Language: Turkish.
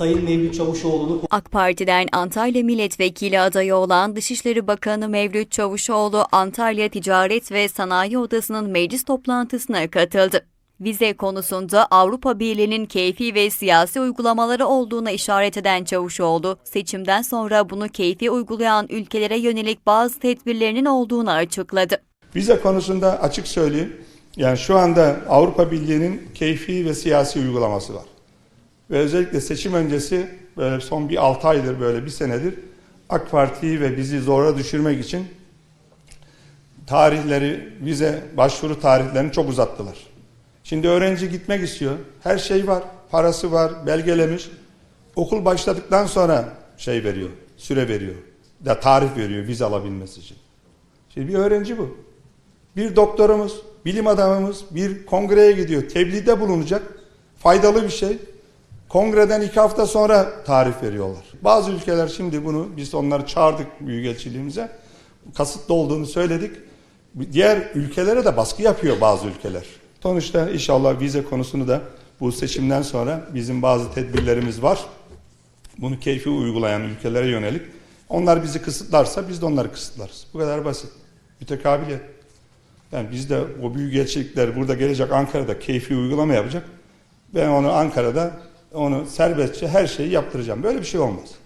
Sayın Mevlüt Çavuşoğlu'nu AK Parti'den Antalya Milletvekili adayı olan Dışişleri Bakanı Mevlüt Çavuşoğlu Antalya Ticaret ve Sanayi Odası'nın meclis toplantısına katıldı. Vize konusunda Avrupa Birliği'nin keyfi ve siyasi uygulamaları olduğuna işaret eden Çavuşoğlu, seçimden sonra bunu keyfi uygulayan ülkelere yönelik bazı tedbirlerinin olduğunu açıkladı. Vize konusunda açık söyleyeyim. Yani şu anda Avrupa Birliği'nin keyfi ve siyasi uygulaması var. Ve özellikle seçim öncesi böyle son bir 6 aydır böyle bir senedir AK Parti'yi ve bizi zora düşürmek için tarihleri, vize başvuru tarihlerini çok uzattılar. Şimdi öğrenci gitmek istiyor. Her şey var. Parası var, belgelemiş. Okul başladıktan sonra şey veriyor, süre veriyor. Ya tarih veriyor vize alabilmesi için. Şimdi bir öğrenci bu. Bir doktorumuz, bilim adamımız bir kongreye gidiyor. Tebliğde bulunacak. Faydalı bir şey. Kongreden iki hafta sonra tarih veriyorlar. Bazı ülkeler şimdi bunu, biz onları çağırdık büyükelçiliğimize. Kasıtlı olduğunu söyledik. Diğer ülkelere de baskı yapıyor bazı ülkeler. Sonuçta inşallah vize konusunu da bu seçimden sonra bizim bazı tedbirlerimiz var. Bunu keyfi uygulayan ülkelere yönelik. Onlar bizi kısıtlarsa biz de onları kısıtlarız. Bu kadar basit. Mütekabiliyet. Yani biz de o büyük elçilikler burada gelecek Ankara'da keyfi uygulama yapacak. Ben onu Ankara'da onu serbestçe her şeyi yaptıracağım. Böyle bir şey olmaz.